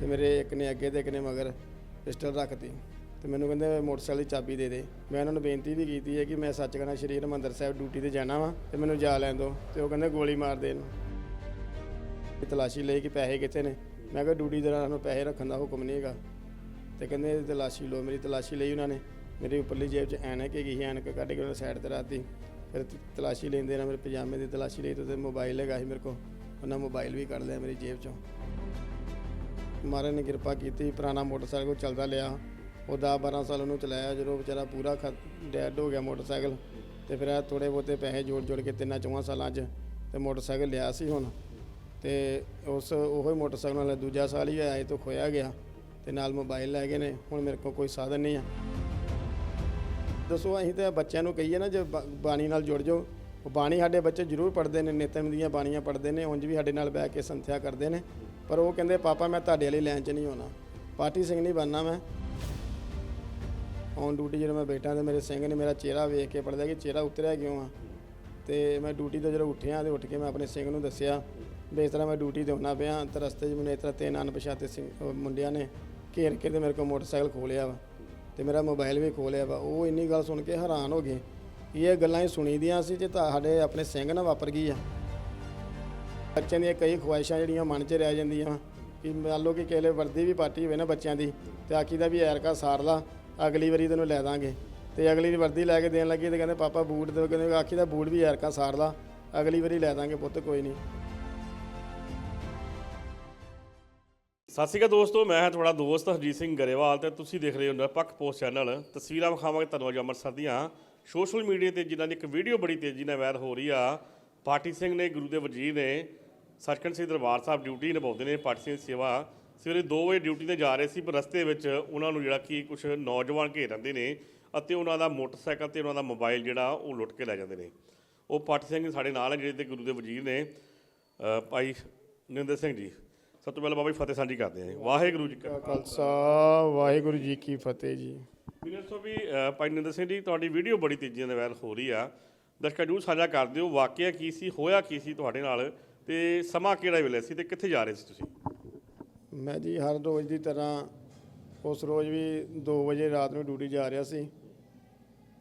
ਤੇ ਮੇਰੇ ਇੱਕ ਨੇ ਅੱਗੇ ਤੇ ਇੱਕ ਨੇ ਮਗਰ ਪਿਸਟਲ ਰੱਖਤੀ। ਤੇ ਮੈਨੂੰ ਕਹਿੰਦੇ ਮੋਟਰਸਾਈਕਲ ਦੀ ਚਾਬੀ ਦੇ ਦੇ। ਮੈਂ ਉਹਨਾਂ ਨੂੰ ਬੇਨਤੀ ਵੀ ਕੀਤੀ ਹੈ ਕਿ ਮੈਂ ਸੱਚਖੰਡ ਸ਼੍ਰੀ ਹਰਿਮੰਦਰ ਸਾਹਿਬ ਡਿਊਟੀ ਤੇ ਜਾਣਾ ਵਾਂ ਤੇ ਮੈਨੂੰ ਜਾ ਲੈਣ ਦਿਓ। ਤੇ ਉਹ ਕਹਿੰਦੇ ਗੋਲੀ ਮਾਰ ਦੇ ਇਹਨੂੰ ਤਲਾਸ਼ੀ ਲਈ ਕਿ ਪੈਸੇ ਕਿੱਥੇ ਨੇ? ਮੈਂ ਕਿਹਾ ਡਿਊਟੀ ਦੌਰਾਨ ਨੂੰ ਪੈਸੇ ਰੱਖਣ ਦਾ ਹੁਕਮ ਨਹੀਂ ਹੈਗਾ। ਤੇ ਕਹਿੰਦੇ ਤਲਾਸ਼ੀ ਲਓ ਮੇਰੀ ਤਲਾਸ਼ੀ ਲਈ ਉਹਨਾਂ ਨੇ। ਮੇਰੀ ਉੱਪਰਲੀ ਜੇਬ 'ਚ ਐਨਕ ਹੈਗੀ ਸੀ, ਐਨਕ ਕੱਢ ਕੇ ਉਹਨਾਂ ਸਾਈਡ ਤੇ ਰਾਤੀ ਫਿਰ ਤਲਾਸ਼ੀ ਲੈਂਦੇ ਨਾ ਮੇਰੇ ਪਜਾਮੇ ਦੀ ਤਲਾਸ਼ੀ ਲਈ ਤੇ ਮੋਬਾਈਲ ਹੈਗਾ ਸੀ ਮੇਰੇ ਕੋਲ। ਉਹਨਾਂ ਮੋਬਾਈਲ ਵੀ ਕੱਢ ਲਿਆ ਮੇਰੀ ਜੇਬ 'ਚੋਂ। ਮਹਾਰਾਜ ਨੇ ਕਿਰਪਾ ਕੀਤੀ, ਪੁਰਾਣਾ ਮੋਟਰਸਾਈਕਲ ਕੋਲ ਚੱਲਦਾ ਲਿਆ। ਉਹ 10 12 ਸਾਲ ਉਹਨੂੰ ਚਲਾਇਆ, ਜਦੋਂ ਵਿਚਾਰਾ ਪੂਰਾ ਡੈਡ ਹੋ ਗਿਆ ਮੋਟਰਸਾਈਕਲ। ਤੇ ਫਿਰ ਇਹ ਥੋੜੇ ਬਹੁਤੇ ਪੈਸੇ ਜੋੜ ਜੋੜ ਕੇ ਤਿੰਨਾਂ ਚੌਹਾਂ ਸਾਲਾਂ 'ਚ ਤੇ ਮੋਟਰਸਾਈਕਲ ਲਿਆ ਸੀ ਹੁਣ। ਤੇ ਉਸ, ਉਹੋ ਹੀ ਮੋਟਰਸਾਈਕਲ ਨਾਲ ਦੂਜਾ ਸਾਲ ਹੀ ਹੋਇਆ ਤੋਂ ਖੋਇਆ ਗਿਆ ਤੇ ਨਾਲ ਮੋਬਾਈਲ ਲੈ ਗਏ ਨੇ। ਹੁਣ ਮੇਰੇ ਕੋਲ ਕੋਈ ਸਾਧਨ ਨਹੀਂ ਆ। ਦੱਸੋ, ਅਸੀਂ ਤਾਂ ਬੱਚਿਆਂ ਨੂੰ ਕਹੀਏ ਨਾ, ਜੇ ਬ- ਬਾਣੀ ਨਾਲ ਜੁੜ ਜਾਓ। ਉਹ ਬਾਣੀ ਸਾਡੇ ਬੱਚੇ ਜ਼ਰੂਰ ਪੜ੍ਹਦੇ ਨੇ ਨਿਤਨ ਦੀਆਂ ਬਾਣੀਆਂ ਪੜ੍ਹਦੇ ਨੇ, ਉਂਝ ਵੀ ਸਾਡੇ ਨਾਲ ਬਹਿ ਕੇ ਸੰਥਿਆ ਕਰਦੇ ਨੇ। ਪਰ ਉਹ ਕਹਿੰਦੇ, ਪਾਪਾ, ਮੈਂ ਤੁਹਾਡੇ ਵਾਲੀ ਲਾਈਨ 'ਚ ਨਹੀਂ ਹੋਣਾ ਪਾਰਟੀ ਸਿੰਘ ਨਹੀਂ ਬਣਨਾ ਮੈਂ। ਔਨ ਡਿਊਟੀ ਜਦੋਂ ਮੈਂ ਬੈਠਾ ਤੇ ਮੇਰੇ ਸਿੰਘ ਨੇ ਮੇਰਾ ਚਿਹਰਾ ਵੇਖ ਕੇ ਪੜਦਾ ਕਿ ਚਿਹਰਾ ਉਤਰਿਆ ਕਿਉਂ ਆ? ਤੇ ਮੈਂ ਡਿਊਟੀ ਤੋਂ ਜਦੋਂ ਉੱਠਿਆ ਤੇ ਉੱਠ ਕੇ ਮੈਂ ਆਪਣੇ ਸਿੰਘ ਨੂੰ ਦੱਸਿਆ, ਵੀ ਇਸ ਤਰ੍ਹਾਂ ਮੈਂ ਡਿਊਟੀ ਤੇ ਹੁੰਨਾ ਪਿਆ, ਤੇ ਰਸਤੇ 'ਚ ਮੈਨੂੰ ਇਸ ਤਰ੍ਹਾਂ ਤਿੰਨ ਅਣਪਛਾਤੇ ਸਿੰਘ ਮੁੰਡਿਆਂ ਨੇ ਘੇਰ ਕੇ ਤੇ ਮੇਰੇ ਕੋਲ ਮੋਟਰਸਾਈਕਲ ਖੋਲਿਆ ਵਾ ਤੇ ਮੇਰਾ ਮੋਬਾਈਲ ਵੀ ਖੋਲਿਆ ਵਾ। ਉਹ ਇੰਨੀ ਗੱਲ ਸੁਣ ਕੇ ਹੈਰਾਨ ਹੋ ਗਏ। ਇਹ ਗੱਲਾਂ ਹੀ ਸੁਣੀ ਦੀਆਂ ਸੀ ਤੇ ਸਾਡੇ ਆਪਣੇ ਸਿੰਘ ਨਾਲ ਵਾਪਰ ਗਈ ਆ। ਬੱਚਿਆਂ ਦੀਆਂ ਕਈ ਖੁਆਇਸ਼ਾਂ ਜਿਹੜੀਆਂ ਮਨ 'ਚ ਰਹਿ ਜਾਂਦੀਆਂ ਕਿ ਮੰਨ ਲਓ ਕਿ ਕਿਲੇ ਵਰਦੀ ਵੀ ਪਾਰਟੀ ਹੋਵੇ ਨਾ ਬੱਚਿਆਂ ਦੀ, ਤੇ ਆਖੀ ਦਾ ਵੀ ਐਰਕਾ ਸਾਰ ਲਾ, ਅਗਲੀ ਵਾਰੀ ਤੈਨੂੰ ਲੈ ਦਾਂਗੇ। ਤੇ ਅਗਲੀ ਵਰਦੀ ਲੈ ਕੇ ਦੇਣ ਲੱਗੀ ਤੇ ਕਹਿੰਦੇ, ਪਾਪਾ, ਬੂਟ ਦੇ ਕਹਿੰਦੇ, ਆਖੀ ਦਾ ਬੂਟ ਵੀ ਐਰਕਾ ਸਾਰ ਲਾ, ਅਗਲੀ ਵਾਰੀ ਲੈ ਦਾਂਗੇ ਪੁੱਤ, ਕੋਈ ਨਹੀਂ। ਸਤਿ ਸ਼੍ਰੀ ਅਕਾਲ ਦੋਸਤੋ, ਮੈਂ ਹਾਂ ਤੁਹਾਡਾ ਦੋਸਤ ਹਰਜੀਤ ਸਿੰਘ ਗਰੇਵਾਲ ਤੇ ਤੁਸੀਂ ਦੇਖ ਰਹੇ ਹੋ ਨਿਰਪੱਖ ਪੋਸਟ ਚੈਨਲ। ਤਸਵੀਰਾਂ ਵਿਖਾਵਾਂਗੇ ਤੁਹਾਨੂੰ ਅੱਜ ਅੰਮ੍ਰਿਤਸਰ ਦੀਆਂ। ਸੋਸ਼ਲ ਮੀਡੀਆ ਤੇ ਜਿਨ੍ਹਾਂ ਦੀ ਇੱਕ ਵੀਡੀਓ ਬੜੀ ਤੇਜ਼ੀ ਨਾਲ ਵਾਇਰਲ ਹੋ ਰਹੀ ਆ, ਪਾਰਟੀ ਸਿੰਘ ਨੇ, ਗੁਰੂ ਦੇ ਵਜ਼ੀਰ ਨੇ ਸੱਚਖੰਡ ਸ੍ਰੀ ਦਰਬਾਰ ਸਾਹਿਬ ਡਿਊਟੀ ਨਿਭਾਉਂਦੇ ਨੇ ਪਾਰਟੀ ਸਿੰਘ ਸੇਵਾ। ਸਵੇਰੇ 2 ਵਜੇ ਡਿਊਟੀ ਤੇ ਜਾ ਰਹੇ ਸੀ ਪਰ ਰਸਤੇ ਵਿੱਚ ਉਹਨਾਂ ਨੂੰ ਜਿਹੜਾ ਕਿ ਕੁਝ ਨੌਜਵਾਨ ਘੇਰ ਲੈਂਦੇ ਨੇ ਅਤੇ ਉਹਨਾਂ ਦਾ ਮੋਟਰਸਾਈਕਲ ਤੇ ਉਹਨਾਂ ਦਾ ਮੋਬਾਈਲ ਜਿਹੜਾ ਉਹ ਲੁੱਟ ਕੇ ਲੈ ਜਾਂਦੇ ਨੇ। ਉਹ ਪਾਰਟੀ ਸਿੰਘ ਸਾਡੇ ਨਾਲ ਹੈ ਜਿਹੜੇ ਤੇ ਗੁਰੂ ਦੇ ਵਜ਼ੀਰ ਨੇ। ਭਾਈ ਨਿੰਦਰ ਸਿੰਘ ਜੀ ਸਭ ਤੋਂ ਪਹਿਲਾਂ ਬਾਬਾ ਜੀ ਫਤਿਹ ਸਾਂਝੀ ਕਰਦੇ ਹਾਂ। ਵਾਹਿਗੁਰੂ ਜੀ ਕਾ ਖਾਲਸਾ। ਵਾਹਿਗੁਰੂ ਜੀ ਕੀ ਫਤਿਹ ਜੀ। ਮੈਨੂੰ ਦੱਸੋ ਵੀ ਭਾਈ ਨਿੰਦਰ ਸਿੰਘ ਜੀ ਤੁਹਾਡੀ ਵੀਡੀਓ ਬੜੀ ਤੇਜ਼ੀ ਨਾਲ ਵਾਇਰਲ ਹੋ ਰਹੀ ਆ। ਦਰਸ਼ਕਾਂ ਜਰੂਰ ਸਾਂਝਾ ਕਰ ਦਿਓ ਵਾਕਿਆ ਕੀ ਸੀ ਹੋਇਆ ਕੀ ਸੀ ਤੁਹਾਡੇ ਨਾਲ? ਤੇ ਸਮਾਂ ਕਿਹੜਾ ਵੇਲੇ ਸੀ ਤੇ ਕਿੱਥੇ ਜਾ ਰਹੇ ਸੀ ਤੁਸੀਂ? ਮੈਂ ਜੀ ਹਰ ਰੋਜ਼ ਦੀ ਤਰ੍ਹਾਂ ਉਸ ਰੋਜ਼ ਵੀ 2 ਵਜੇ ਰਾਤ ਨੂੰ ਡਿਊਟੀ ਜਾ ਰਿਹਾ ਸੀ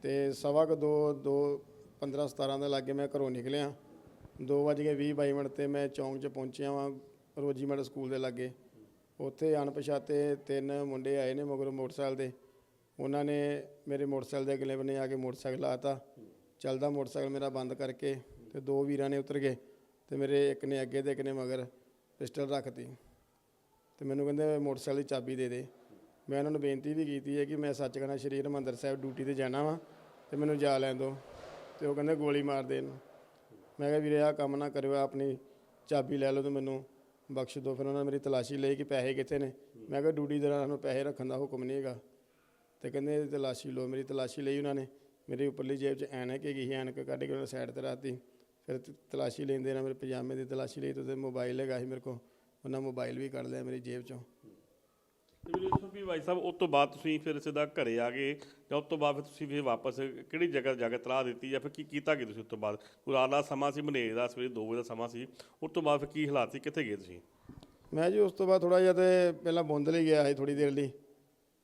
ਤੇ ਸਵਾ ਕੁ ਦੋ ਦੋ 15 17 ਦੇ ਲਾਗੇ ਮੈਂ ਘਰੋਂ ਨਿਕਲਿਆ। 2 ਵਜੇ ਕੇ 20 22 ਮਿੰਟ ਤੇ ਮੈਂ ਚੌਂਕ 'ਚ ਪਹੁੰਚਿਆ ਵਾਂ ਰੋਜੀ ਮਿਡਲ ਸਕੂਲ ਦੇ ਲਾਗੇ। ਉੱਥੇ ਅਣਪਛਾਤੇ ਤਿੰਨ ਮੁੰਡੇ ਆਏ ਨੇ ਮਗਰ ਮੋਟਰਸਾਈਕਲ ਦੇ ਉਹਨਾਂ ਨੇ ਮੇਰੇ ਮੋਟਰਸਾਈਕਲ ਦੇ ਅਗਲੇ ਬੰਨੇ ਆ ਕੇ ਮੋਟਰਸਾਈਕਲ ਲਾਤਾ ਚੱਲਦਾ ਮੋਟਰਸਾਈਕਲ ਮੇਰਾ ਬੰਦ ਕਰਕੇ ਤੇ ਦੋ ਵੀਰਾਂ ਨੇ ਉਤਰ ਗਏ। ਤੇ ਮੇਰੇ ਇੱਕ ਨੇ ਅੱਗੇ ਤੇ ਇੱਕ ਨੇ ਮਗਰ ਪਿਸਟਲ ਰੱਖਤੀ। ਤੇ ਮੈਨੂੰ ਕਹਿੰਦੇ ਮੋਟਰਸਾਈਕਲ ਦੀ ਚਾਬੀ ਦੇ ਦੇ। ਮੈਂ ਉਹਨਾਂ ਨੂੰ ਬੇਨਤੀ ਵੀ ਕੀਤੀ ਹੈ ਕਿ ਮੈਂ ਸੱਚ ਸੱਚਖੰਡ ਸ਼੍ਰੀ ਹਰਿਮੰਦਰ ਸਾਹਿਬ ਡਿਊਟੀ ਤੇ ਜਾਣਾ ਵਾ ਤੇ ਮੈਨੂੰ ਜਾ ਲੈਣ ਦਿਓ। ਤੇ ਉਹ ਕਹਿੰਦੇ ਗੋਲੀ ਮਾਰ ਦੇਣ। ਮੈਂ ਕਿਹਾ ਵੀਰੇ ਆਹ ਕੰਮ ਨਾ ਕਰਿਓ ਆਪਣੀ ਚਾਬੀ ਲੈ ਲਓ ਤੇ ਮੈਨੂੰ ਬਖਸ਼ ਦਿਓ। ਫਿਰ ਉਹਨਾਂ ਨੇ ਮੇਰੀ ਤਲਾਸ਼ੀ ਲਈ ਕਿ ਪੈਸੇ ਕਿੱਥੇ ਨੇ। ਮੈਂ ਕਿਹਾ ਡਿਊਟੀ ਦੌਰਾਨ ਨੂੰ ਪੈਸੇ ਰੱਖਣ ਦਾ ਹੁਕਮ ਨਹੀਂ ਹੈਗਾ। ਤੇ ਕਹਿੰਦੇ ਤਲਾਸ਼ੀ ਲਓ। ਮੇਰੀ ਤਲਾਸ਼ੀ ਲਈ ਉਹਨਾਂ ਨੇ। ਮੇਰੀ ਉੱਪਰਲੀ ਜੇਬ 'ਚ ਐਨਕ ਹੈਗੀ ਸੀ, ਐਨਕ ਕੱਢ ਕੇ ਉਹਨਾਂ ਸਾਈਡ ਤੇ ਰਾਤੀ ਫਿਰ ਤਲਾਸ਼ੀ ਲੈਂਦੇ ਨਾ ਮੇਰੇ ਪਜਾਮੇ ਦੀ ਤਲਾਸ਼ੀ ਲਈ ਤੇ ਮੋਬਾਈਲ ਹੈਗਾ ਸੀ ਮੇਰੇ ਕੋਲ ਉਹਨਾਂ ਮੋਬਾਈਲ ਵੀ ਕੱਢ ਲਿਆ ਮੇਰੀ ਜੇਬ 'ਚੋਂ। ਵੀ ਭਾਈ ਸਾਹਿਬ ਉਸ ਤੋਂ ਬਾਅਦ ਤੁਸੀਂ ਫਿਰ ਸਿੱਧਾ ਘਰੇ ਆ ਗਏ ਜਾਂ ਉਸ ਤੋਂ ਬਾਅਦ ਫਿਰ ਤੁਸੀਂ ਫਿਰ ਵਾਪਸ ਕਿਹੜੀ ਜਗ੍ਹਾ ਜਾ ਕੇ ਤਲਾਹ ਦਿੱਤੀ ਜਾਂ ਫਿਰ ਕੀ ਕੀਤਾ ਕੀ ਤੁਸੀਂ ਉਸ ਤੋਂ ਬਾਅਦ? ਦਾ ਸਮਾਂ ਸੀ ਮਨੇਜ ਦਾ ਸਵੇਰੇ 2 ਵਜੇ ਦਾ ਸਮਾਂ ਸੀ ਉਸ ਤੋਂ ਬਾਅਦ ਫਿਰ ਕੀ ਹਾਲਾਤ ਸੀ ਕਿੱਥੇ ਗਏ ਤੁਸੀਂ? ਮੈਂ ਜੀ ਉਸ ਤੋਂ ਬਾਅਦ ਥੋੜਾ ਜਿਹਾ ਤੇ ਪਹਿਲਾਂ ਬੁੰਦ ਲਈ ਗਿਆ ਸੀ ਥੋੜੀ ਦੇਰ ਲਈ।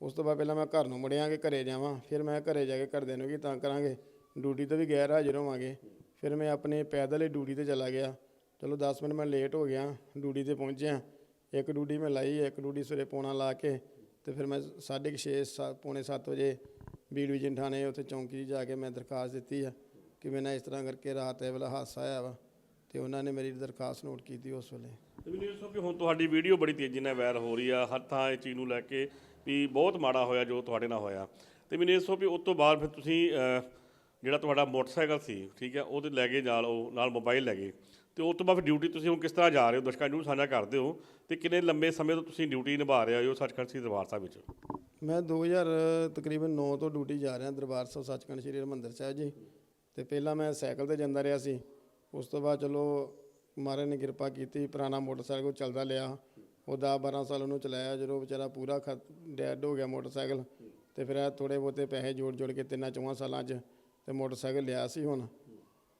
ਉਸ ਤੋਂ ਬਾਅਦ ਪਹਿਲਾਂ ਮੈਂ ਘਰ ਨੂੰ ਮੁੜਿਆ ਕਿ ਘਰੇ ਜਾਵਾਂ ਫਿਰ ਮੈਂ ਘਰੇ ਜਾ ਕੇ ਘਰਦਿਆਂ ਨੂੰ ਕੀ ਤਾਂ ਕਰਾਂਗੇ। ਡਿਊਟੀ ਤੋਂ ਵੀ ਗੈਰ ਹਾਜ਼ਰ ਹੋਵਾਂਗੇ। ਫਿਰ ਮੈਂ ਆਪਣੇ ਪੈਦਲ ਹੀ ਡਿਊਟੀ ਤੇ ਚਲਾ ਗਿਆ। ਚਲੋ 10 ਮਿੰਟ ਮੈਂ ਲੇਟ ਹੋ ਗਿਆ, ਡਿਊਟੀ ਤੇ ਪਹੁੰਚਿਆ। ਇੱਕ ਡਿਊਟੀ ਮੈਂ ਲਾਈ, ਇੱਕ ਡਿਊਟੀ ਸਵੇਰੇ ਪੌਣਾ ਲਾ ਕੇ ਤੇ ਫਿਰ ਮੈਂ 6:30 ਪੌਣੇ 7 ਵਜੇ ਬੀ ਡਿਵੀਜ਼ਨ ਥਾਣੇ ਉੱਥੇ ਚੌਂਕੀ 'ਚ ਜਾ ਕੇ ਮੈਂ ਦਰਖਾਸਤ ਦਿੱਤੀ ਆ ਕਿ ਮੈਂ ਨਾ ਇਸ ਤਰ੍ਹਾਂ ਕਰਕੇ ਰਾਤ ਇਹ ਵਾਲਾ ਹਾਦਸਾ ਆਇਆ ਵਾ ਤੇ ਉਹਨਾਂ ਨੇ ਮੇਰੀ ਦਰਖਾਸਤ ਨੋਟ ਕੀਤੀ ਉਸ ਵੇਲੇ। ਤੇ ਮੈਨੂੰ ਦੱਸੋ ਵੀ ਹੁਣ ਤੁਹਾਡੀ ਵੀਡੀਓ ਬੜੀ ਤੇਜ਼ੀ ਨਾਲ ਵਾਇਰਲ ਹੋ ਰਹੀ ਆ, ਹਰ ਥਾਂ ਇਹ ਚੀਜ਼ ਨੂੰ ਲੈ ਕੇ ਵੀ ਬਹੁਤ ਮਾੜਾ ਹੋਇਆ ਜੋ ਤੁਹਾਡੇ ਨਾਲ ਹੋਇਆ। ਤੇ ਮੈਨੂੰ ਇਹ ਦੱਸੋ ਵੀ ਉਸ ਤੋਂ ਬਾਅਦ ਫਿਰ ਤੁਸੀਂ ਜਿਹੜਾ ਤੁਹਾਡਾ ਮੋਟਰਸਾਈਕਲ ਸੀ, ਠੀਕ ਹੈ, ਉਹਦੇ ਲੈ ਕੇ ਨਾਲ ਉਹ, ਨਾਲ ਮੋਬਾਈਲ ਲੈ ਗਏ। ਤੇ ਉਸ ਤੋਂ ਬਾਅਦ ਡਿਊਟੀ ਤੁਸੀਂ ਹੁਣ ਕਿਸ ਤਰ੍ਹਾਂ ਜਾ ਰਹੇ ਹੋ? ਦਰਸ਼ਕਾਂ ਨੂੰ ਸਾਂਝਾ ਕਰਦੇ ਹੋ ਤੇ ਕਿੰਨੇ ਲੰਬੇ ਸਮੇਂ ਤੋਂ ਤੁਸੀਂ ਡਿਊਟੀ ਨਿਭਾ ਰਹੇ ਹੋ ਸੱਚਖੰਡ ਸ੍ਰੀ ਦਰਬਾਰ ਸਾਹਿਬ ਵਿੱਚ? ਮੈਂ 2000 ਤਕਰੀਬਨ 9 ਤੋਂ ਡਿਊਟੀ ਜਾ ਰਿਹਾ ਦਰਬਾਰ ਸਾਹਿਬ ਸੱਚਖੰਡ ਸ੍ਰੀ ਹਰਿਮੰਦਰ ਸਾਹਿਬ ਜੀ। ਤੇ ਪਹਿਲਾਂ ਮੈਂ ਸਾਈਕਲ ਤੇ ਜਾਂਦਾ ਰਿਹਾ ਸੀ। ਉਸ ਤੋਂ ਬਾਅਦ ਚਲੋ ਮਹਾਰਾਜ ਨੇ ਕਿਰਪਾ ਕੀਤੀ, ਪੁਰਾਣਾ ਮੋਟਰਸਾਈਕਲ ਚੱਲਦਾ ਲਿਆ ਉਹ 10 12 ਸਾਲ ਉਹਨੂੰ ਚਲਾਇਆ, ਜਦੋਂ ਵਿਚਾਰਾ ਪੂਰਾ ਡੈਡ ਹੋ ਗਿਆ ਮੋਟਰਸਾਈਕਲ। ਤੇ ਫਿਰ ਇਹ ਥੋੜੇ ਬਹੁਤੇ ਪੈਸੇ ਜੋੜ ਜੋੜ ਕੇ ਤਿੰਨਾਂ ਚੌਹਾਂ ਸਾਲਾਂ 'ਚ ਤੇ ਮੋਟਰਸਾਈਕਲ ਲਿਆ ਸੀ ਹੁਣ।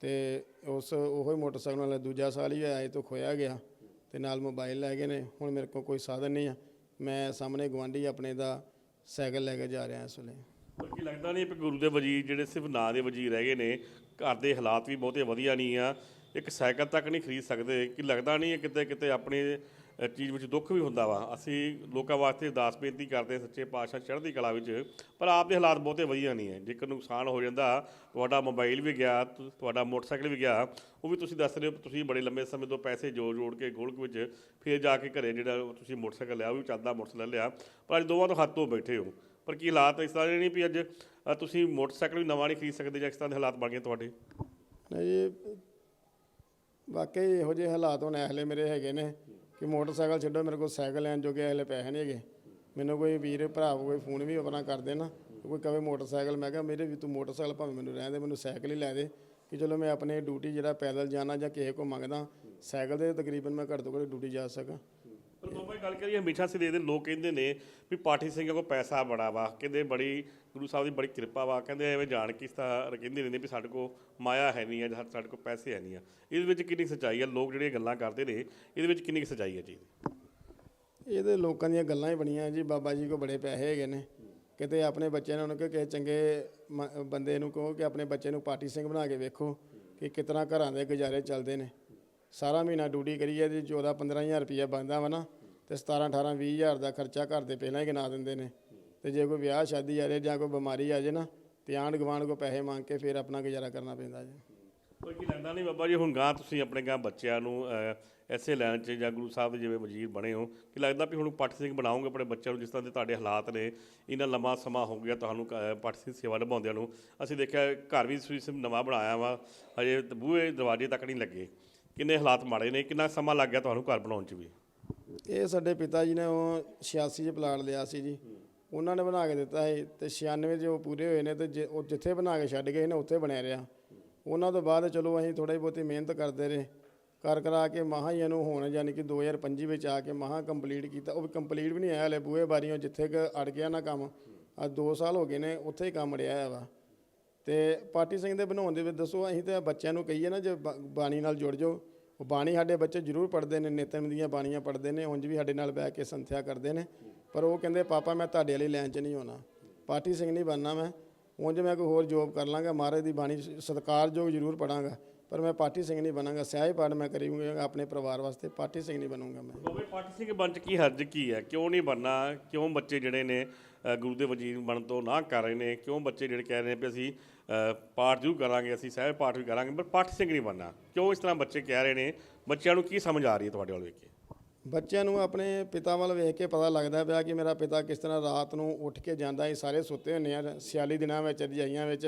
ਤੇ ਉਸ ਉਹੋ ਹੀ ਮੋਟਰਸਾਈਕਲ ਨਾਲ ਦੂਜਾ ਸਾਲ ਹੀ ਹੋਇਆ, ਇਹ ਤੋਂ ਖੋਇਆ ਗਿਆ। ਤੇ ਨਾਲ ਮੋਬਾਈਲ ਲੈ ਗਏ ਨੇ, ਹੁਣ ਮੇਰੇ ਕੋਲ ਕੋਈ ਸਾਧਨ ਨਹੀਂ ਆ। ਮੈਂ ਸਾਹਮਣੇ ਗਵਾਂਢੀ ਆਪਣੇ ਦਾ ਸਾਈਕਲ ਲੈ ਕੇ ਜਾ ਰਿਹਾ ਇਸ ਵੇਲੇ। ਬਲਕਿ ਲੱਗਦਾ ਨਹੀਂ ਕਿ ਗੁਰੂ ਦੇ ਵਜੀਰ ਜਿਹੜੇ ਸਿਰਫ ਨਾਂ ਦੇ ਵਜੀਰ ਰਹਿ ਗਏ ਨੇ, ਘਰ ਦੇ ਹਾਲਾਤ ਵੀ ਬਹੁਤੇ ਵਧੀਆ ਨਹੀਂ ਆ। ਇੱਕ ਸਾਈਕਲ ਤੱਕ ਨਹੀਂ ਖਰੀਦ ਸਕਦੇ, ਕਿ ਲੱਗਦਾ ਨਹੀਂ ਕਿਤੇ ਕਿਤੇ ਆਪਣੇ ਚੀਜ਼ ਵਿੱਚ ਦੁੱਖ ਵੀ ਹੁੰਦਾ ਵਾ। ਅਸੀਂ ਲੋਕਾਂ ਵਾਸਤੇ ਅਰਦਾਸ ਬੇਨਤੀ ਕਰਦੇ ਹਾਂ, ਸੱਚੇ ਪਾਤਸ਼ਾਹ ਚੜ੍ਹਦੀ ਕਲਾ ਵਿੱਚ। ਪਰ ਆਪ ਦੇ ਹਾਲਾਤ ਬਹੁਤੇ ਵਧੀਆ ਨਹੀਂ ਹੈ। ਜੇਕਰ ਨੁਕਸਾਨ ਹੋ ਜਾਂਦਾ, ਤੁਹਾਡਾ ਮੋਬਾਈਲ ਵੀ ਗਿਆ ਤੁਹਾਡਾ ਮੋਟਰਸਾਈਕਲ ਵੀ ਗਿਆ, ਉਹ ਵੀ ਤੁਸੀਂ ਦੱਸ ਰਹੇ ਹੋ ਤੁਸੀਂ ਬੜੇ ਲੰਬੇ ਸਮੇਂ ਤੋਂ ਪੈਸੇ ਜੋੜ ਜੋੜ ਕੇ ਗੋਲਕ ਵਿੱਚ ਫਿਰ ਜਾ ਕੇ ਘਰੇ ਜਿਹੜਾ ਤੁਸੀਂ ਮੋਟਰਸਾਈਕਲ ਲਿਆ, ਉਹ ਵੀ ਚੱਲਦਾ ਮੋਟਰਸਾਈਕਲ ਲਿਆ। ਪਰ ਅੱਜ ਦੋਵਾਂ ਤੋਂ ਹੱਥ ਤੋਂ ਬੈਠੇ ਹੋ। ਪਰ ਕੀ ਹਾਲਾਤ ਇਸ ਤਰ੍ਹਾਂ ਦੇ ਨਹੀਂ ਵੀ ਅੱਜ ਤੁਸੀਂ ਮੋਟਰਸਾਈਕਲ ਵੀ ਨਵਾਂ ਨਹੀਂ ਖਰੀਦ ਸਕਦੇ ਜਾਂ ਇਸ ਤਰ੍ਹਾਂ ਦੇ ਹਾਲਾਤ ਬਣ ਗਏ ਤੁਹਾਡੇ? ਨਹੀਂ ਵਾਕਈ ਇਹੋ ਜਿਹੇ ਹਾਲਾਤ ਹੁਣ ਐਹਲੇ ਮੇਰੇ ਹੈਗੇ ਨੇ। ਕਿ ਮੋਟਰਸਾਈਕਲ ਛੱਡੋ, ਮੇਰੇ ਕੋਲ ਸਾਈਕਲ ਲੈਣ ਜੋਗੇ ਐਹਲੇ ਪੈਸੇ ਨਹੀਂ ਹੈਗੇ। ਮੈਨੂੰ ਕੋਈ ਵੀਰ, ਭਰਾ ਕੋਈ ਫੋਨ ਵੀ ਆਪਣਾ ਕਰ ਦੇਣਾ ਕੋਈ ਕਵੇ ਮੋਟਰਸਾਈਕਲ, ਮੈਂ ਕਿਹਾ ਮੇਰੇ ਵੀ ਤੂੰ ਮੋਟਰਸਾਈਕਲ ਭਾਵੇਂ ਮੈਨੂੰ ਰਹਿਣ ਦੇ, ਮੈਨੂੰ ਸਾਈਕਲ ਹੀ ਲੈ ਦੇ, ਕਿ ਚਲੋ ਮੈਂ ਆਪਣੇ ਡਿਊਟੀ ਜਿਹੜਾ ਪੈਦਲ ਜਾਣਾ ਜਾਂ ਕਿਸੇ ਕੋ ਮੰਗਦਾ, ਸਾਈਕਲ ਦੇ ਤਕਰੀਬਨ ਮੈਂ ਘੱਟ ਤੋਂ ਘੱਟ ਡਿਊਟੀ ਜਾ ਸਕਾਂ। ਪਰ ਬਾਬਾ ਜੀ ਗੱਲ ਕਰੀਏ, ਹਮੇਸ਼ਾ ਸੇ ਦੇ ਲੋਕ ਕਹਿੰਦੇ ਨੇ ਵੀ ਪਾਠੀ ਸਿੰਘਾਂ ਕੋਲ ਪੈਸਾ ਬੜਾ ਵਾ। ਕਹਿੰਦੇ ਬੜੀ, ਗੁਰੂ ਸਾਹਿਬ ਦੀ ਬੜੀ ਕਿਰਪਾ ਵਾ। ਕਹਿੰਦੇ ਐਵੇਂ ਜਾਣ ਕੇ ਇਸ ਤਰ੍ਹਾਂ ਕਹਿੰਦੇ ਰਹਿੰਦੇ ਵੀ ਸਾਡੇ ਕੋਲ ਮਾਇਆ ਹੈ ਨਹੀਂ ਆ, ਜਾਂ ਸਾਡੇ ਕੋਲ ਪੈਸੇ ਹੈ ਨਹੀਂ ਆ। ਇਹਦੇ ਵਿੱਚ ਕਿੰਨੀ ਸੱਚਾਈ ਆ? ਲੋਕ ਜਿਹੜੀਆਂ ਗੱਲਾਂ ਕਰਦੇ ਨੇ, ਇਹਦੇ ਵਿੱਚ ਕਿੰਨੀ ਕੁ ਸੱਚਾਈ ਹੈ ਜੀ? ਇਹਦੇ ਲੋਕਾਂ ਦੀਆਂ ਗੱਲਾਂ ਹੀ ਬਣੀਆਂ ਜੀ। ਬਾਬਾ ਜੀ ਕੋ ਬੜੇ ਪੈਸੇ ਹੈਗੇ ਨੇ। ਕਿਤੇ ਆਪਣੇ ਬੱਚਿਆਂ ਨੂੰ ਕਿ ਕਿਸੇ ਚੰਗੇ ਮ- ਬੰਦੇ ਨੂੰ ਕਹੋ ਕਿ ਆਪਣੇ ਬੱਚੇ ਨੂੰ ਪਾਰਟੀ ਸਿੰਘ ਬਣਾ ਕੇ ਵੇਖੋ ਕਿ ਕਿਤਨਾ ਘਰਾਂ ਦੇ ਗੁਜ਼ਾਰੇ ਚੱਲਦੇ ਨੇ। ਸਾਰਾ ਮਹੀਨਾ ਡਿਊਟੀ ਕਰੀਏ ਤੇ 14 15000 ਰੁਪਇਆ ਬਣਦਾ ਵਾ ਨਾ। ਤੇ 17 18 20000 ਦਾ ਖਰਚਾ ਘਰ ਦੇ ਪਹਿਲਾਂ ਹੀ ਗਿਣਾ ਦਿੰਦੇ ਨੇ। ਤੇ ਜੇ ਕੋਈ ਵਿਆਹ ਸ਼ਾਦੀ ਆ ਜਾਏ ਜਾਂ ਕੋਈ ਬਿਮਾਰੀ ਆ ਜਾਏ ਨਾ ਤੇ ਆਂਢ ਗੁਆਂਢ ਕੋ ਪੈਸੇ ਮੰਗ ਕੇ ਫਿਰ ਆਪਣਾ ਗੁਜ਼ਾਰਾ ਕਰਨਾ ਪੈਂਦਾ ਜੀ। ਕੋਈ ਕੀ ਲੱਗਦਾ ਨਹੀਂ ਬਾਬਾ ਜੀ ਹੁਣ ਗਾਂ ਤੁਸੀਂ ਆਪਣੇ ਗਾਂ ਬੱਚਿਆਂ ਨੂੰ ਅਹ, ਐਸੇ ਲੈਣ 'ਚ ਜਾਂ ਗੁਰੂ ਸਾਹਿਬ ਦੇ ਜਿਵੇਂ ਵਜ਼ੀਰ ਬਣੇ ਹੋ ਕਿ ਲੱਗਦਾ ਵੀ ਹੁਣ ਪਾਠੀ ਸਿੰਘ ਬਣਾਉਂਗੇ ਆਪਣੇ ਬੱਚਿਆਂ ਨੂੰ ਜਿਸ ਤਰ੍ਹਾਂ ਦੇ ਤੁਹਾਡੇ ਹਾਲਾਤ ਨੇ ਇੰਨਾ ਲੰਮਾ ਸਮਾਂ ਹੋ ਗਿਆ ਤੁਹਾਨੂੰ ਅਹ, ਸਿੰਘ ਸੇਵਾ ਨਿਭਾਉਂਦਿਆਂ ਨੂੰ। ਅਸੀਂ ਦੇਖਿਆ ਘਰ ਵੀ ਤੁਸੀਂ ਨਵਾਂ ਬਣਾਇਆ ਵਾ ਹਜੇ ਬੂਹੇ ਦਰਵਾਜ਼ੇ ਤੱਕ ਨਹੀਂ ਲੱਗੇ। ਕਿੰਨੇ ਹਾਲਾਤ ਮਾੜੇ ਨੇ ਕਿੰਨਾ ਸਮਾਂ ਲੱਗ ਗਿਆ ਤੁਹਾਨੂੰ ਘਰ ਬਣਾਉਣ 'ਚ ਵੀ? ਇਹ ਸਾਡੇ ਪਿਤਾ ਜੀ ਨੇ ਉਹ 86 ਚ ਪਲਾਟ ਲਿਆ ਸੀ ਜੀ। ਉਹਨਾਂ ਨੇ ਬਣਾ ਕੇ ਦਿੱਤਾ ਸੀ ਤੇ 96 ਚ ਉਹ ਪੂਰੇ ਹੋਏ ਨੇ ਤੇ ਜੇ- ਉਹ ਜਿੱਥੇ ਬਣਾ ਕੇ ਛੱਡ ਗਏ ਨੇ, ਉੱਥੇ ਬਣਿਆ ਰਿਹਾ। ਉਹਨਾਂ ਤੋਂ ਬਾਅਦ ਚਲੋ ਅਸੀਂ ਥੋੜੀ ਬਹੁਤੀ ਮਿਹਨਤ ਕਰਦੇ ਰਹੇ। ਕਰ ਕਰਾ ਕੇ ਮਹਾਂ ਹੀ ਇਹਨੂੰ ਹੁਣ ਯਾਨੀ ਕਿ 2025 ਵਿੱਚ ਆ ਕੇ ਮਹਾਂ ਕੰਪਲੀਟ ਕੀਤਾ। ਉਹ ਵੀ ਕੰਪਲੀਟ ਵੀ ਨਹੀਂ ਆਇਆ ਹਲੇ, ਬੂਹੇ ਬਾਰੀਆਂ ਜਿੱਥੇ ਕਿ ਅੜ ਗਿਆ ਨਾ ਕੰਮ। ਆ 2 ਸਾਲ ਹੋ ਗਏ ਨੇ, ਉੱਥੇ ਹੀ ਕੰਮ ਰਿਹਾ ਹੈ ਵਾ। ਤੇ ਪਾਰਟੀ ਸਿੰਘ ਦੇ ਬਣਾਉਣ ਦੇ ਵਿੱਚ ਦੱਸੋ, ਅਸੀਂ ਤਾਂ ਬੱਚਿਆਂ ਨੂੰ ਕਹੀਏ ਨਾ, ਜੇ ਬ- ਬਾਣੀ ਨਾਲ ਜੁੜ ਜਾਓ। ਉਹ ਬਾਣੀ ਸਾਡੇ ਬੱਚੇ ਜ਼ਰੂਰ ਪੜ੍ਹਦੇ ਨੇ, ਨਿਤਨੇਮ ਦੀਆਂ ਬਾਣੀਆਂ ਪੜ੍ਹਦੇ ਨੇ, ਉਂਝ ਵੀ ਸਾਡੇ ਨਾਲ ਬਹਿ ਕੇ ਸੰਥਿਆ ਕਰਦੇ ਨੇ। ਪਰ ਉਹ ਕਹਿੰਦੇ, ਪਾਪਾ, ਮੈਂ ਤੁਹਾਡੇ ਵਾਲੀ ਲਾਈਨ 'ਚ ਨਹੀਂ ਹੋਣਾ ਪਾਰਟੀ ਸਿੰਘ ਨਹੀਂ ਬਣਨਾ ਮੈਂ। ਉਂਝ ਮੈਂ ਕੋਈ ਹੋਰ ਜੋਬ ਕਰ ਲਾਂਗਾ, ਮਹਾਰਾਜ ਦੀ ਬਾਣੀ ਸ- ਸਤਿਕਾਰਯੋਗ ਜ਼ਰੂਰ ਪੜਾਂਗਾ ਪਰ ਮੈਂ ਪਾਰਟੀ ਸਿੰਘ ਨਹੀਂ ਬਣਾਂਗਾ, ਸਿਆਹੀ ਪਾਠ ਮੈਂ ਕਰੀਂਗਾ ਆਪਣੇ ਪਰਿਵਾਰ ਵਾਸਤੇ ਪਾਰਟੀ ਸਿੰਘ ਨਹੀਂ ਬਣੂੰਗਾ ਮੈਂ। ਬਾਬੇ, ਪਾਠੀ ਸਿੰਘ ਬਣ 'ਚ ਕੀ ਹਰਜ ਕੀ ਹੈ? ਕਿਉਂ ਨਹੀਂ ਬਣਨਾ? ਕਿਉਂ ਬੱਚੇ ਜਿਹੜੇ ਨੇ ਗੁਰੂ ਦੇ ਵਜ਼ੀਰ ਬਣਨ ਤੋਂ ਨਾ ਕਰ ਰਹੇ ਨੇ? ਕਿਉਂ ਬੱਚੇ ਜਿਹੜੇ ਕਹਿ ਰਹੇ ਨੇ ਵੀ ਅਸੀਂ ਪਾਠ ਜ਼ਰੂਰ ਕਰਾਂਗੇ, ਅਸੀਂ ਸਹਿਜ ਪਾਠ ਵੀ ਕਰਾਂਗੇ, ਪਰ ਪਾਠ ਸਿੰਘ ਨਹੀਂ ਬਣਨਾ। ਕਿਉਂ ਇਸ ਤਰ੍ਹਾਂ ਬੱਚੇ ਕਹਿ ਰਹੇ ਨੇ, ਬੱਚਿਆਂ ਨੂੰ ਕੀ ਸਮਝ ਆ ਰਹੀ ਹੈ ਤੁਹਾਡੇ ਵੱਲ ਵੇਖ ਕੇ? ਬੱਚਿਆਂ ਨੂੰ ਆਪਣੇ ਪਿਤਾ ਵੱਲ ਵੇਖ ਕੇ ਪਤਾ ਲੱਗਦਾ ਪਿਆ ਕਿ ਮੇਰਾ ਪਿਤਾ ਕਿਸ ਤਰ੍ਹਾਂ ਰਾਤ ਨੂੰ ਉੱਠ ਕੇ ਜਾਂਦਾ ਸੀ, ਸਾਰੇ ਸੁੱਤੇ ਹੁੰਦੇ ਆ, ਸਿਆਲੀ ਦਿਨਾਂ ਵਿੱਚ, ਰਜਾਈਆਂ ਵਿੱਚ,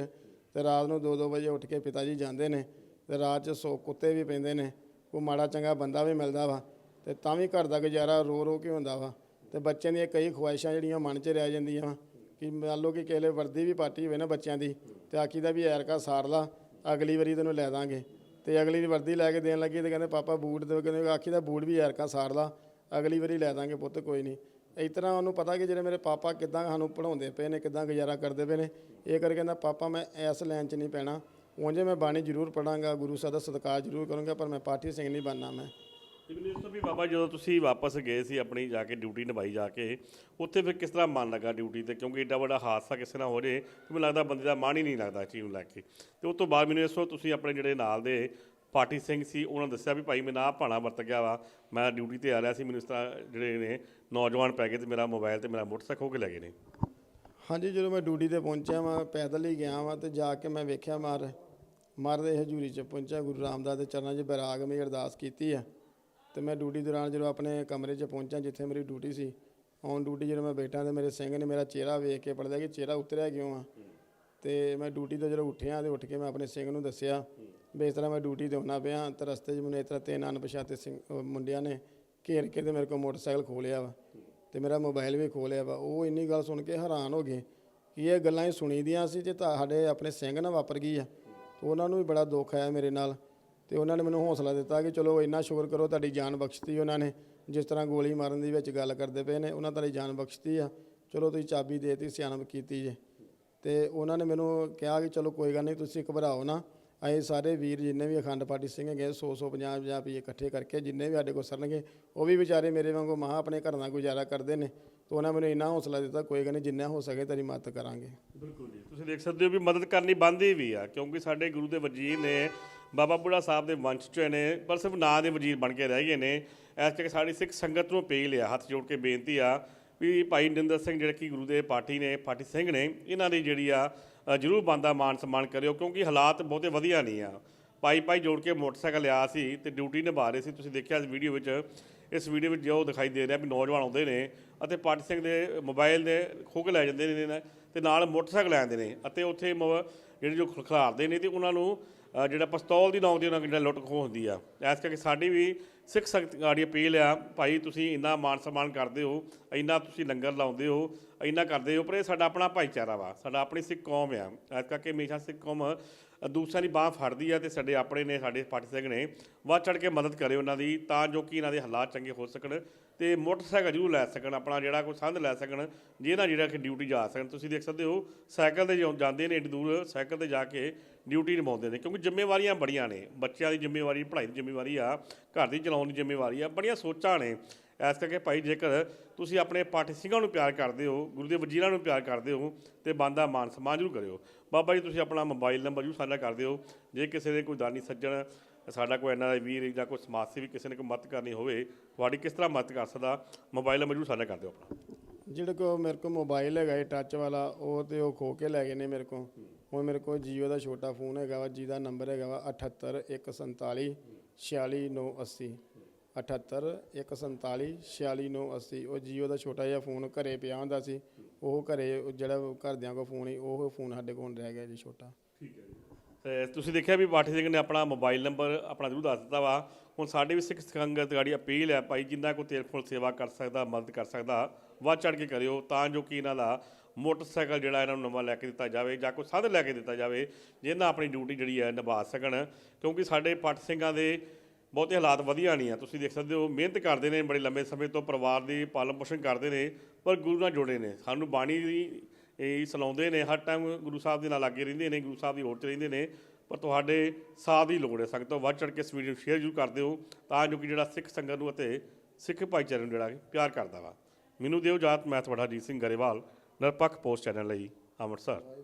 ਤੇ ਰਾਤ ਨੂੰ 2-2 ਵਜੇ ਉੱਠ ਕੇ ਪਿਤਾ ਜੀ ਜਾਂਦੇ ਨੇ, ਤੇ ਰਾਤ 'ਚ ਸੋ ਕੁੱਤੇ ਵੀ ਪੈਂਦੇ ਨੇ, ਕੋਈ ਮਾੜਾ ਚੰਗਾ ਬੰਦਾ ਵੀ ਮਿਲਦਾ ਵਾ, ਤੇ ਤਾਂ ਵੀ ਘਰ ਦਾ ਗੁਜ਼ਾਰਾ ਰੋ ਰੋ ਕੇ ਹੁੰਦਾ ਵਾ, ਤੇ ਬੱਚਿਆਂ ਦੀਆਂ ਕਈ ਖੁਆਇਸ਼ਾਂ ਜਿਹੜੀਆਂ ਮਨ 'ਚ ਰਹਿ ਜਾਂਦੀਆਂ ਵਾ। ਕਿ ਮੰਨ ਲਓ ਕਿ ਕਿਸੇ ਵਰਦੀ ਵੀ ਪਾਟੀ ਹੋਵੇ ਨਾ ਬੱਚਿਆਂ ਦੀ, ਤੇ ਆਖੀ ਦਾ ਵੀ ਐਰਕਾ ਸਾਰ ਲਾ, ਅਗਲੀ ਵਾਰੀ ਤੈਨੂੰ ਲੈ ਦਾਂਗੇ। ਤੇ ਅਗਲੀ ਵਰਦੀ ਲੈ ਕੇ ਦੇਣ ਲੱਗੀ ਤੇ ਕਹਿੰਦੇ, ਪਾਪਾ, ਬੂਟ ਦੇ ਕਹਿੰਦੇ, ਆਖੀ ਦਾ ਬੂਟ ਵੀ ਐਰਕਾ ਸਾਰ ਲਾ, ਅਗਲੀ ਵਾਰੀ ਲੈ ਦਾਂਗੇ ਪੁੱਤ, ਕੋਈ ਨਹੀਂ। ਇਸ ਤਰ੍ਹਾਂ ਉਹਨੂੰ ਪਤਾ ਕਿ ਜਿਹੜੇ ਮੇਰੇ ਪਾਪਾ ਕਿੱਦਾਂ ਸਾਨੂੰ ਪੜਾਉਂਦੇ ਪਏ ਨੇ, ਕਿੱਦਾਂ ਗੁਜ਼ਾਰਾ ਕਰਦੇ ਪਏ ਨੇ। ਇਹ ਕਰਕੇ ਕਹਿੰਦਾ, ਪਾਪਾ, ਮੈਂ ਇਸ ਲਾਈਨ 'ਚ ਨਹੀਂ ਪੈਣਾ। ਉਂਝ ਮੈਂ ਬਾਣੀ ਜ਼ਰੂਰ ਪੜਾਂਗਾ ਗੁਰੂ ਸਾਹਿਬ ਦਾ ਸਤਿਕਾਰ ਜ਼ਰੂਰ ਕਰੂੰਗਾ, ਪਰ ਮੈਂ ਪਾਠੀ ਸਿੰਘ ਨਹੀਂ ਬਣਨਾ ਮੈਂ। ਤੇ ਮੈਨੂੰ ਇਸ ਵੀ ਬਾਬਾ ਜਦੋਂ ਤੁਸੀਂ ਵਾਪਸ ਗਏ ਸੀ ਆਪਣੀ ਜਾ ਕੇ ਡਿਊਟੀ ਨਿਭਾਈ ਜਾ ਕੇ, ਉੱਥੇ ਫਿਰ ਕਿਸ ਤਰ੍ਹਾਂ ਮਨ ਲੱਗਾ ਡਿਊਟੀ ਤੇ? ਕਿਉਂਕਿ ਏਡਾ ਵੱਡਾ ਹਾਦਸਾ ਕਿਸੇ ਨਾਲ ਹੋ ਜੇ, ਤੇ ਮੈਨੂੰ ਲੱਗਦਾ ਬੰਦੇ ਦਾ ਮਨ ਹੀ ਨਹੀਂ ਲੱਗਦਾ ਇਸ ਚੀਜ਼ ਨੂੰ ਲੈ ਕੇ। ਤੇ ਉਸ ਤੋਂ ਬਾਅਦ ਮੈਨੂੰ ਦੱਸੋ ਤੁਸੀਂ ਆਪਣੇ ਜਿਹੜੇ ਨਾਲ ਦੇ ਪਾਰਟੀ ਸਿੰਘ ਸੀ, ਉਹਨਾਂ ਨੇ ਦੱਸਿਆ ਵੀ ਭਾਈ ਮੈਂ ਆਹ ਭਾਣਾ ਵਰਤ ਗਿਆ ਵਾ, ਮੈਂ ਡਿਊਟੀ ਤੇ ਆ ਰਿਹਾ ਸੀ, ਮੈਨੂੰ ਇਸ ਤਰ੍ਹਾਂ ਜਿਹੜੇ ਨੇ ਨੌਜਵਾਨ ਪੈ ਗਏ ਤੇ ਮੇਰਾ ਮੋਬਾਈਲ ਤੇ ਮੇਰਾ ਮੋਟਰਸਾਈਕਲ ਖੋ ਕੇ ਲੈ ਗਏ ਨੇ। ਹਾਂਜੀ, ਜਦੋਂ ਮੈਂ ਡਿਊਟੀ ਤੇ ਪਹੁੰਚਿਆ ਮੈਂ ਪੈਦਲ ਹੀ ਗਿਆ ਵਾਂ, ਤੇ ਜਾ ਕੇ ਮੈਂ ਵੇਖਿਆ ਮਾਰ ਮਾਰ ਦੇ ਹਜੂਰੀ ਚ ਪਹੁੰਚਿਆ ਗੁਰੂ ਰਾਮਦਾਸ ਦੇ ਚਰਨਾਂ 'ਚ, ਬੈਰਾਗ ਮੇਰੀ ਅਰਦਾਸ ਕੀਤੀ ਆ। ਤੇ ਮੈਂ ਡਿਊਟੀ ਦੌਰਾਨ ਜਦੋਂ ਆਪਣੇ ਕਮਰੇ 'ਚ ਪਹੁੰਚਿਆ, ਜਿੱਥੇ ਮੇਰੀ ਡਿਊਟੀ ਸੀ ਔਨ ਡਿਊਟੀ ਜਦੋਂ ਮੈਂ ਬੈਠਾ ਤੇ ਮੇਰੇ ਸਿੰਘ ਨੇ ਮੇਰਾ ਚਿਹਰਾ ਵੇਖ ਕੇ ਪੜਦਾ ਕਿ ਚਿਹਰਾ ਉਤਰਿਆ ਕਿਉਂ ਆ? ਤੇ ਮੈਂ ਡਿਊਟੀ ਤੋਂ ਜਦੋਂ ਉੱਠਿਆ ਤੇ ਉੱਠ ਕੇ ਮੈਂ ਆਪਣੇ ਸਿੰਘ ਨੂੰ ਦੱਸਿਆ ਵੀ ਇਸ ਤਰ੍ਹਾਂ ਮੈਂ ਡਿਊਟੀ ਤੇ ਹੋਣਾ ਪਿਆ, ਤੇ ਰਸਤੇ 'ਚ ਮੈਨੂੰ ਇਸ ਤਰ੍ਹਾਂ ਤਿੰਨ ਅਣਪਛਾਤੇ ਸਿੰਘ ਮੁੰਡਿਆਂ ਨੇ ਘੇਰ ਕੇ ਤੇ ਮੇਰੇ ਕੋਲ ਮੋਟਰਸਾਈਕਲ ਖੋਲਿਆ ਵਾ ਤੇ ਮੇਰਾ ਮੋਬਾਈਲ ਵੀ ਖੋਲਿਆ ਵਾ। ਉਹ ਇੰਨੀ ਗੱਲ ਸੁਣ ਕੇ ਹੈਰਾਨ ਹੋ ਗਏ ਕਿ ਇਹ ਗੱਲਾਂ ਹੀ ਸੁਣੀ ਦੀਆਂ ਸੀ ਤੇ ਸਾਡੇ ਆਪਣੇ ਸਿੰਘ ਨਾਲ ਵਾਪਰ ਗਈ ਆ। ਤੇ ਉਹਨਾਂ ਨੂੰ ਵੀ ਬੜਾ ਦੁੱਖ ਆਇਆ ਮੇਰੇ ਨਾਲ। ਤੇ ਉਹਨਾਂ ਨੇ ਮੈਨੂੰ ਹੌਸਲਾ ਦਿੱਤਾ ਕਿ ਚਲੋ ਇੰਨਾ ਸ਼ੁਕਰ ਕਰੋ ਤੁਹਾਡੀ ਜਾਨ ਬਖਸ਼ਤੀ ਉਹਨਾਂ ਨੇ। ਜਿਸ ਤਰ੍ਹਾਂ ਗੋਲੀ ਮਾਰਨ ਦੀ ਵਿੱਚ ਗੱਲ ਕਰਦੇ ਪਏ ਨੇ, ਉਹਨਾਂ ਤੁਹਾਡੀ ਜਾਨ ਬਖਸ਼ਤੀ ਆ। ਚਲੋ ਤੁਸੀਂ ਚਾਬੀ ਦੇਤੀ, ਸਿਆਣਪ ਕੀਤੀ ਜੇ। ਤੇ ਉਹਨਾਂ ਨੇ ਮੈਨੂੰ ਕਿਹਾ ਕਿ ਚਲੋ ਕੋਈ ਗੱਲ ਨਹੀਂ, ਤੁਸੀਂ ਘਬਰਾਓ ਨਾ। ਅਸੀਂ ਸਾਰੇ ਵੀਰ ਜਿੰਨੇ ਵੀ ਅਖੰਡ ਪਾਠੀ ਸਿੰਘ ਹੈਗੇ 100 150 50 ਰੁਪਏ ਇਕੱਠੇ ਕਰਕੇ ਜਿੰਨੇ ਵੀ ਸਾਡੇ ਕੋਲ ਸਰਨਗੇ, ਉਹ ਵੀ ਵਿਚਾਰੇ ਮੇਰੇ ਵਾਂਗੂ ਮਹਾ ਆਪਣੇ ਘਰ ਦਾ ਗੁਜ਼ਾਰਾ ਕਰਦੇ ਨੇ। ਤੇ ਉਹਨਾਂ ਮੈਨੂੰ ਇੰਨਾ ਹੌਸਲਾ ਦਿੱਤਾ, ਕੋਈ ਗੱਲ ਨਹੀਂ, ਜਿੰਨਾ ਹੋ ਸਕੇ ਤੇਰੀ ਮਦਦ ਕਰਾਂਗੇ। ਬਿਲਕੁਲ ਜੀ। ਤੁਸੀਂ ਦੇਖ ਸਕਦੇ ਹੋ ਵੀ ਮਦਦ ਕਰਨੀ ਬੰਦੀ ਵੀ ਆ, ਕਿਉਂਕਿ ਸਾਡੇ ਗੁਰੂ ਦੇ ਵਜ਼ੀਰ ਨੇ ਬਾਬਾ ਬੁੱਢਾ ਸਾਹਿਬ ਦੇ ਵੰਸ਼ 'ਚ ਨੇ, ਪਰ ਸਿਰਫ ਨਾਂ ਦੇ ਵਜ਼ੀਰ ਬਣ ਕੇ ਰਹਿ ਗਏ ਨੇ। ਇਸ ਕਰਕੇ ਸਾਡੀ ਸਿੱਖ ਸੰਗਤ ਨੂੰ ਅਪੀਲ ਆ, ਹੱਥ ਜੋੜ ਕੇ ਬੇਨਤੀ ਆ ਵੀ ਭਾਈ ਨਿੰਦਰ ਸਿੰਘ ਜਿਹੜੇ ਕਿ ਗੁਰੂ ਦੇ ਪਾਠੀ ਨੇ, ਪਾਠੀ ਸਿੰਘ ਨੇ, ਇਹਨਾਂ ਦੀ ਜਿਹੜੀ ਆ ਜ਼ਰੂਰ ਬੰਦਾ ਮਾਨ ਸਨਮਾਨ ਕਰਿਓ, ਕਿਉਂਕਿ ਹਾਲਾਤ ਬਹੁਤੇ ਵਧੀਆ ਨਹੀਂ ਆ। ਪਾਈ ਪਾਈ ਜੋੜ ਕੇ ਮੋਟਰਸਾਈਕਲ ਲਿਆ ਸੀ ਤੇ ਡਿਊਟੀ ਨਿਭਾ ਰਹੇ ਸੀ। ਤੁਸੀਂ ਦੇਖਿਆ ਇਸ ਵੀਡੀਓ ਵਿੱਚ, ਇਸ ਵੀਡੀਓ ਵਿੱਚ ਜੋ ਦਿਖਾਈ ਦੇ ਰਿਹਾ ਵੀ ਨੌਜਵਾਨ ਆਉਂਦੇ ਨੇ ਅਤੇ ਪਾਠੀ ਸਿੰਘ ਦੇ ਮੋਬਾਈਲ ਦੇ ਖੋਹ ਕੇ ਲੈ ਜਾਂਦੇ ਨੇ ਨਾ ਤੇ ਨਾਲ ਮੋਟਰਸਾਈਕਲ ਲੈ ਜਾਂਦੇ ਨੇ। ਅਤੇ ਉੱਥੇ ਮ- ਜਿਹੜੇ ਜੋ ਖਿਲਾਰਦੇ ਨੇ ਤੇ ਉਹਨਾਂ ਨੂੰ ਜਿਹੜਾ ਪਿਸਤੌਲ ਦੀ ਨੌਕ ਦੀ ਉਹਨਾਂ ਜਿਹੜਾ ਲੁੱਟ ਖੋਹ ਹੁੰਦੀ ਆ। ਇਸ ਕਰਕੇ ਸਾਡੀ ਵੀ ਸਿੱਖ ਸੰਗਤ ਗਾੜੀ ਅਪੀਲ ਆ, ਭਾਈ ਤੁਸੀਂ ਇੰਨਾ ਮਾਨ ਸਨਮਾਨ ਕਰਦੇ ਹੋ, ਇੰਨਾ ਤੁਸੀਂ ਲੰਗਰ ਲਾਉਂਦੇ ਹੋ, ਇੰਨਾ ਕਰਦੇ ਹੋ, ਪਰ ਇਹ ਸਾਡਾ ਆਪਣਾ ਭਾਈਚਾਰਾ ਵਾ, ਸਾਡਾ ਆਪਣੀ ਸਿੱਖ ਕੌਮ ਆ। ਇਸ ਕਰਕੇ ਹਮੇਸ਼ਾ ਸਿੱਖ ਕੌਮ ਦੂਸਰਿਆਂ ਦੀ ਬਾਹ ਫੜਦੀ ਆ ਤੇ ਸਾਡੇ ਆਪਣੇ ਨੇ, ਸਾਡੇ ਪਾਠੀ ਸਿੰਘ ਨੇ, ਵੱਧ ਚੜ ਕੇ ਮਦਦ ਕਰੇ ਉਹਨਾਂ ਦੀ ਤਾਂ ਜੋ ਕਿ ਇਹਨਾਂ ਦੇ ਹਾਲਾਤ ਚੰਗੇ ਹੋ ਸਕਣ ਤੇ ਮੋਟਰਸਾਈਕਲ ਜ਼ਰੂਰ ਲੈ ਸਕਣ, ਆਪਣਾ ਜਿਹੜਾ ਕੋਈ ਸੰਦ ਲੈ ਸਕਣ ਜਿਹਨਾਂ ਜਿਹੜਾ ਕਿ ਡਿਊਟੀ ਜਾ ਸਕਣ। ਤੁਸੀਂ ਦੇਖ ਸਕਦੇ ਹੋ, ਸਾਈਕਲ ਤੇ ਜੋ ਜਾਂਦੇ ਨੇ, ਏਡੀ ਦੂਰ ਸਾਈਕਲ ਤੇ ਜਾ ਕੇ ਡਿਊਟੀ ਨਿਭਾਉਂਦੇ ਨੇ, ਕਿਉਂਕਿ ਜ਼ਿੰਮੇਵਾਰੀਆਂ ਬੜੀਆਂ ਨੇ, ਬੱਚਿਆਂ ਦੀ ਜ਼ਿੰਮੇਵਾਰੀ, ਪੜ੍ਹਾਈ ਦੀ ਜ਼ਿੰਮੇਵਾਰੀ ਆ, ਘਰ ਦੀ ਚਲਾਉਣ ਦੀ ਜ਼ਿੰਮੇਵਾਰੀ ਆ, ਬੜੀਆਂ ਸੋਚਾਂ ਨੇ। ਇਸ ਕਰਕੇ ਭਾਈ ਜੇਕਰ ਤੁਸੀਂ ਆਪਣੇ ਪਾਠ ਸਿੰਘਾਂ ਨੂੰ ਪਿਆਰ ਕਰਦੇ ਹੋ, ਗੁਰੂ ਦੇ ਵਜ਼ੀਰਾਂ ਨੂੰ ਪਿਆਰ ਕਰਦੇ ਹੋ, ਤੇ ਬੰਦਾ ਮਾਨ ਸਨਮਾਨ ਜ਼ਰੂਰ ਕਰਿਓ। ਬਾਬਾ ਜੀ, ਤੁਸੀਂ ਆਪਣਾ ਮੋਬਾਈਲ ਨੰਬਰ ਜ਼ਰੂਰ ਸਾਂਝਾ ਕਰ ਦਿਓ। ਜੇ ਕਿਸੇ ਦੇ ਕੋਈ ਦਾਨੀ ਸੱਜਣ, ਸਾਡਾ ਕੋਈ ਐਨ ਆਰ ਵੀਰ ਜਾਂ ਕੋਈ ਸਮਾਜ ਸੇਵੀ ਕਿਸੇ ਨੇ ਕੋਈ ਮਦਦ ਕਰਨੀ ਹੋਵੇ, ਤੁਹਾਡੀ ਕਿਸ ਤਰ੍ਹਾਂ ਮਦਦ ਕਰ ਸਕਦਾ, ਮੋਬਾਈਲ ਨੰਬਰ ਜ਼ਰੂਰ ਸਾਂਝਾ ਕਰ ਦਿਓ ਆਪਣਾ। ਜਿਹੜੇ ਕੋ ਮੇਰੇ ਕੋਲ ਮੋਬਾਈਲ ਹੈਗਾ ਇਹ ਟੱਚ ਵਾਲਾ, ਉਹ ਤੇ ਉਹ ਖੋ ਕੇ ਲੈ ਗਏ ਨੇ ਮੇਰੇ ਕੋਲ ਹੁਣ ਮੇਰੇ ਕੋਲ ਜੀਓ ਦਾ ਛੋਟਾ ਫੋਨ ਹੈਗਾ ਵਾ, ਜਿਹਦਾ ਨੰਬਰ ਹੈਗਾ ਵਾ 78147 46980 78147 46980 ਉਹ ਜੀਓ ਦਾ ਛੋਟਾ ਜਿਹਾ ਫੋਨ ਘਰੇ ਪਿਆ ਹੁੰਦਾ ਸੀ। ਉਹ ਘਰੇ, ਉਹ ਜਿਹੜਾ ਘਰਦਿਆਂ ਕੋਲ ਫੋਨ ਸੀ, ਉਹ ਫੋਨ ਸਾਡੇ ਕੋਲ ਰਹਿ ਗਿਆ ਜੀ ਛੋਟਾ। ਠੀਕ ਹੈ ਜੀ। ਤੇ ਤੁਸੀਂ ਦੇਖਿਆ ਵੀ ਪਾਠੀ ਸਿੰਘ ਨੇ ਆਪਣਾ ਮੋਬਾਈਲ ਨੰਬਰ ਆਪਣਾ ਜ਼ਰੂਰ ਦੱਸ ਦਿੱਤਾ ਵਾ। ਹੁਣ ਸਾਡੇ ਵੀ ਸਿੱਖ ਸੰਗਤ ਗਾੜੀ ਅਪੀਲ ਹੈ ਭਾਈ, ਜਿੰਨਾ ਕੋਈ ਤੇਲ ਕੋਲ ਸੇਵਾ ਕਰ ਸਕਦਾ, ਮਦਦ ਕਰ ਸਕਦਾ, ਵੱਧ ਚੜ ਕੇ ਕਰਿਓ, ਤਾਂ ਜੋ ਕਿ ਇਹਨਾਂ ਦਾ ਮੋਟਰਸਾਈਕਲ ਜਿਹੜਾ ਇਹਨਾਂ ਨੂੰ ਨਵਾਂ ਲੈ ਕੇ ਦਿੱਤਾ ਜਾਵੇ ਜਾਂ ਕੋਈ ਸਾਧਨ ਲੈ ਕੇ ਦਿੱਤਾ ਜਾਵੇ ਜਿਹਨਾਂ ਆਪਣੀ ਡਿਊਟੀ ਜਿਹੜੀ ਹੈ ਨਿਭਾ ਸਕਣ। ਕਿਉਂਕਿ ਸਾਡੇ ਪਾਠ ਸਿੰਘਾਂ ਦੇ ਬਹੁਤੇ ਹਾਲਾਤ ਵਧੀਆ ਨਹੀਂ ਆ। ਤੁਸੀਂ ਦੇਖ ਸਕਦੇ ਹੋ, ਮਿਹਨਤ ਕਰਦੇ ਨੇ, ਬੜੇ ਲੰਬੇ ਸਮੇਂ ਤੋਂ ਪਰਿਵਾਰ ਦੀ ਪਾਲਣ ਪੋਸ਼ਣ ਕਰਦੇ ਨੇ, ਪਰ ਗੁਰੂ ਨਾਲ ਜੁੜੇ ਨੇ। ਸਾਨੂੰ ਬਾਣੀ ਦੀ ਇਹ ਸੁਣਾਉਂਦੇ ਨੇ, ਹਰ ਟਾਈਮ ਗੁਰੂ ਸਾਹਿਬ ਦੇ ਨਾਲ ਲੱਗੇ ਰਹਿੰਦੇ ਨੇ, ਗੁਰੂ ਸਾਹਿਬ ਦੀ ਹੋੜ 'ਚ ਰਹਿੰਦੇ ਨੇ, ਪਰ ਤੁਹਾਡੇ ਸਾਥ ਦੀ ਲੋੜ ਹੈ। ਸਖਤ ਤੋਂ ਵੱਧ ਚੜ ਕੇ ਇਸ ਵੀਡੀਓ ਨੂੰ ਸ਼ੇਅਰ ਜ਼ਰੂਰ ਕਰ ਦਿਓ, ਤਾਂ ਜੋ ਕਿ ਜਿਹੜਾ ਸਿੱਖ ਸੰਗਤ ਨੂੰ ਅਤੇ ਸਿੱਖ ਭਾਈਚਾਰੇ ਨੂੰ ਜਿਹੜਾ ਪਿਆਰ ਕਰਦਾ ਵਾ। ਮੈਨੂੰ ਦਿਓ ਜਾਤ ਮੈਂ ਤੁਹਾਡਾ ਅਜੀਤ ਸਿੰਘ ਗਰੇਵਾਲ, ਨਿਰਪੱਖ ਪੋਸਟ ਚੈਨਲ ਲਈ ਅੰਮ੍ਰਿਤਸਰ।